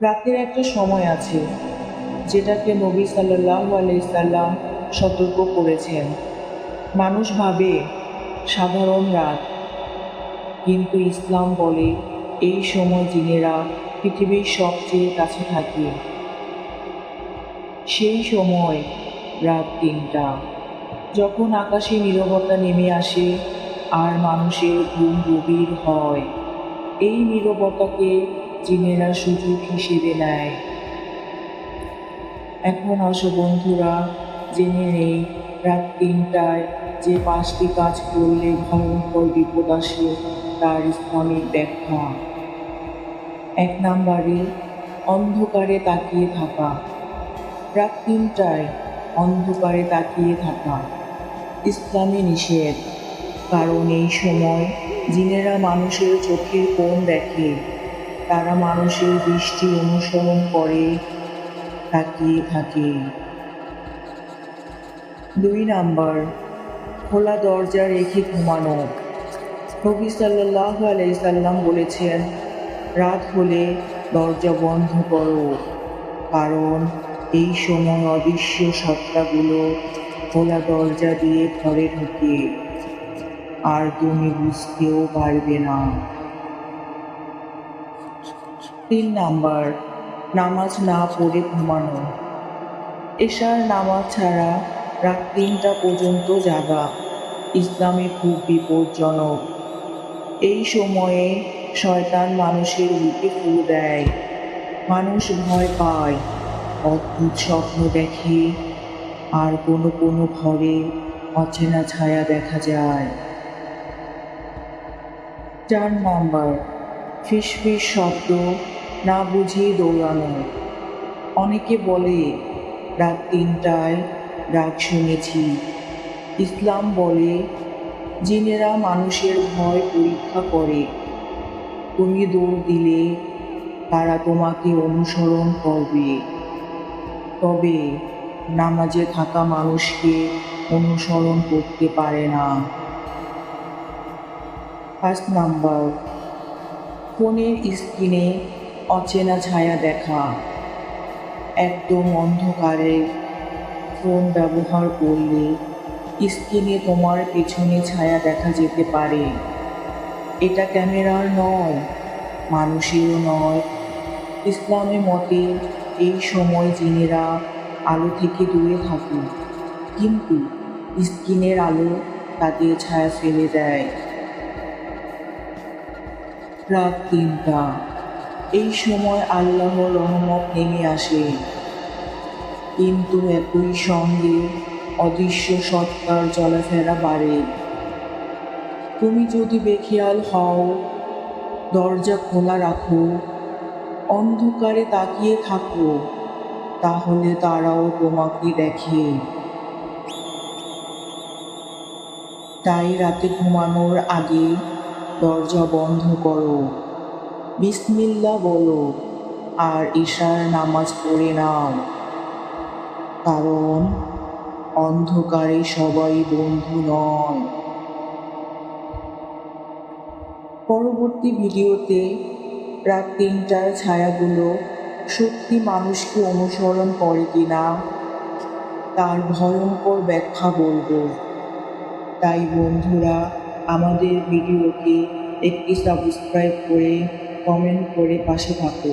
রাতের একটা সময় আছে যেটাকে নবী সাল্লাহ আলাইসাল্লাম সতর্ক করেছেন। মানুষ ভাবে সাধারণ রাত, কিন্তু ইসলাম বলে এই সময় জিনেরা পৃথিবীর সবচেয়ে কাছে থাকে। সেই সময় রাত তিনটা, যখন আকাশে নীরবতা নেমে আসে আর মানুষের ঘুম গভীর হয়। এই নীরবতাকে জিনেরা সুযোগ হিসেবে নেয়। এখন আসো বন্ধুরা, জেনে নেই, রাত তিনটায় যে পাঁচটি কাজ করলে ভয়ঙ্কর বিপদ আসে, তার ইসলামিক ব্যাখ্যা। এক নম্বরে, অন্ধকারে তাকিয়ে থাকা। রাত তিনটায় অন্ধকারে তাকিয়ে থাকা। ইসলামে নিষেধ। কারণ এই সময় জিনেরা মানুষের চোখের কোণ দেখে। তারা মানুষের দৃষ্টি অনুসরণ করে, তাকিয়ে থাকে। দুই নাম্বার, খোলা দরজা রেখে ঘুমানো। নবী সাল্লাহ আলাইসাল্লাম বলেছেন, রাত হলে দরজা বন্ধ করো, কারণ এই সময় অদৃশ্য সত্তাগুলো খোলা দরজা দিয়ে ঘরে ঢুকে, আর তুমি বুঝতেও পারবে না। তিন নাম্বার, নামাজ না পড়ে ঘুমানো। এশার নামাজ ছাড়া রাত তিনটা পর্যন্ত জাগা ইসলামে খুব বিপজ্জনক। এই সময়ে শয়তান মানুষের বুকে ফু দেয়। মানুষ ভয় পায়, অদ্ভুত স্বপ্ন দেখে, আর কোনো কোনো ঘরে অচেনা ছায়া দেখা যায়। চার নাম্বার, ফিসফিস শব্দ না বুঝিয়ে দৌড়ানো। অনেকে বলে, রাত তিনটায় ডাক শুনেছি। ইসলাম বলে, জিনেরা মানুষের ভয় পরীক্ষা করে। তুমি দৌড় দিলে তারা তোমাকে অনুসরণ করবে। তবে নামাজে থাকা মানুষকে অনুসরণ করতে পারে না। পাঁচ নাম্বার, ফোনের স্ক্রিনে অচেনা ছায়া দেখা। একদম অন্ধকারে ফোন ব্যবহার করলে স্ক্রিনে তোমার পেছনে ছায়া দেখা যেতে পারে। এটা ক্যামেরার নয়, মানুষেরও নয়। ইসলামে মতে এই সময় জিনেরা আলো থেকে দূরে থাকে কিন্তু স্ক্রিনের আলো তাদের ছায়া ফেলে দেয়। রাত তিনটা। এই সময় আল্লাহর রহমত নেমে আসে। কিন্তু একই সঙ্গে অদৃশ্য সত্তার চলাফেরা বাড়ে। তুমি যদি বেখেয়াল হও, দরজা খোলা রাখো, অন্ধকারে তাকিয়ে থাকো, তাহলে তারাও তোমাকে দেখে। তাই রাতে ঘুমানোর আগে দরজা বন্ধ করো। বিসমিল্লা বলো, আর ঈশার নামাজ পড়ে নাও। কারণ অন্ধকারে সবাই বন্ধু নয়। পরবর্তী ভিডিওতে রাত তিনটার ছায়াগুলো সত্যি মানুষকে অনুসরণ করে কিনা, তার ভয়ঙ্কর ব্যাখ্যা বলব। তাই বন্ধুরা, আমাদের ভিডিওকে একটি সাবস্ক্রাইব করে কমেন্ট করে পাশে থাকো।